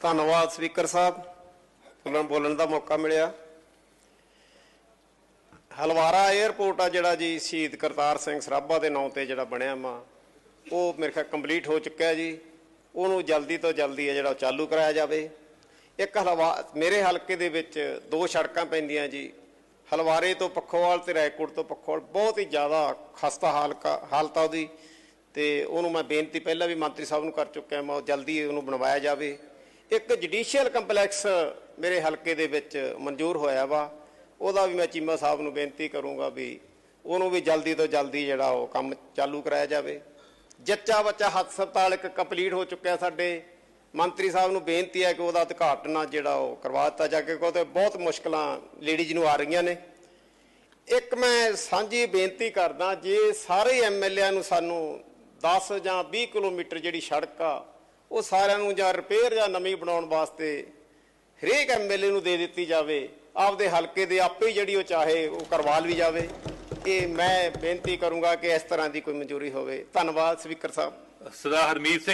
ਧੰਨਵਾਦ ਸਪੀਕਰ ਸਾਹਿਬ। ਉਹਨਾਂ ਨੂੰ ਬੋਲਣ ਦਾ ਮੌਕਾ ਮਿਲਿਆ। ਹਲਵਾਰਾ 에ਅਰਪੋਰਟ ਆ ਜਿਹੜਾ ਜੀ, ਸ਼ਹੀਦ ਕਰਤਾਰ ਸਿੰਘ ਸਰਾਭਾ ਦੇ ਨਾਂ ਤੇ ਜਿਹੜਾ ਬਣਿਆ ਵਾ ਉਹ ਮੇਰੇ ਖਿਆਲ ਕੰਪਲੀਟ ਹੋ ਚੁੱਕਿਆ ਜੀ। ਉਹਨੂੰ ਜਲਦੀ ਤੋਂ ਜਲਦੀ ਹੈ ਜਿਹੜਾ ਉਹ ਚਾਲੂ ਕਰਾਇਆ ਜਾਵੇ। ਇੱਕ ਹਲਵਾ, ਮੇਰੇ ਹਲਕੇ ਦੇ ਵਿੱਚ ਦੋ ਸੜਕਾਂ ਪੈਂਦੀਆਂ ਜੀ। ਹਲਵਾਰੇ ਤੋਂ ਪੱਖੋਵਾਲ ਤੇ ਰਾਏਕੋਟ ਤੋਂ ਪੱਖੋਵਾਲ, ਬਹੁਤ ਹੀ ਜ਼ਿਆਦਾ ਖਸਤਾ ਹਾਲਕਾ, ਹਾਲਤ ਆ ਉਹਦੀ। ਤੇ ਉਹਨੂੰ ਮੈਂ ਬੇਨਤੀ ਪਹਿਲਾਂ ਵੀ ਮੰਤਰੀ ਸਾਹਿਬ ਨੂੰ ਕਰ ਚੁੱਕਿਆ ਮੈਂ, ਉਹ ਜਲਦੀ ਉਹਨੂੰ ਬਣਵਾਇਆ ਜਾਵੇ। ਇੱਕ ਜੁਡੀਸ਼ੀਅਲ ਕੰਪਲੈਕਸ ਮੇਰੇ ਹਲਕੇ ਦੇ ਵਿੱਚ ਮਨਜ਼ੂਰ ਹੋਇਆ ਵਾ। ਉਹਦਾ ਵੀ ਮੈਂ ਚੀਮਾ ਸਾਹਿਬ ਨੂੰ ਬੇਨਤੀ ਕਰੂੰਗਾ ਵੀ ਉਹਨੂੰ ਵੀ ਜਲਦੀ ਤੋਂ ਜਲਦੀ ਜਿਹੜਾ ਉਹ ਕੰਮ ਚਾਲੂ ਕਰਾਇਆ ਜਾਵੇ। ਜੱਚਾ ਬੱਚਾ ਹਸਪਤਾਲ ਇੱਕ ਕੰਪਲੀਟ ਹੋ ਚੁੱਕਿਆ ਸਾਡੇ। ਮੰਤਰੀ ਸਾਹਿਬ ਨੂੰ ਬੇਨਤੀ ਹੈ ਕਿ ਉਹਦਾ ਉਦਘਾਟਨ ਜਿਹੜਾ ਉਹ ਕਰਵਾ ਦਿੱਤਾ ਜਾ ਕੇ ਕਿਉਂਕਿ ਬਹੁਤ ਮੁਸ਼ਕਲਾਂ ਲੇਡੀਜ਼ ਨੂੰ ਆ ਰਹੀਆਂ ਨੇ। ਇੱਕ ਮੈਂ ਸਾਂਝੀ ਬੇਨਤੀ ਕਰਦਾ, ਜੇ ਸਾਰੇ ਐਮਐਲਏਆਂ ਨੂੰ ਸਾਨੂੰ 10 ਜਾਂ 20 ਕਿਲੋਮੀਟਰ ਜਿਹੜੀ ਸੜਕ ਆ ਉਹ ਸਾਰਿਆਂ ਨੂੰ ਜਾਂ ਰਿਪੇਅਰ ਜਾਂ ਨਵੀਂ ਬਣਾਉਣ ਵਾਸਤੇ ਹਰੇਕ ਐਮਐਲਏ ਨੂੰ ਦੇ ਦਿੱਤੀ ਜਾਵੇ, ਆਪਦੇ ਹਲਕੇ ਦੇ ਆਪੇ ਜਿਹੜੀ ਉਹ ਚਾਹੇ ਉਹ ਕਰਵਾ ਲਈ ਜਾਵੇ। ਇਹ ਮੈਂ ਬੇਨਤੀ ਕਰੂੰਗਾ ਕਿ ਇਸ ਤਰ੍ਹਾਂ ਦੀ ਕੋਈ ਮਨਜ਼ੂਰੀ ਹੋਵੇ। ਧੰਨਵਾਦ ਸਪੀਕਰ ਸਾਹਿਬ। ਸਰਦਾਰ ਹਰਮੀਤ ਸਿੰਘ।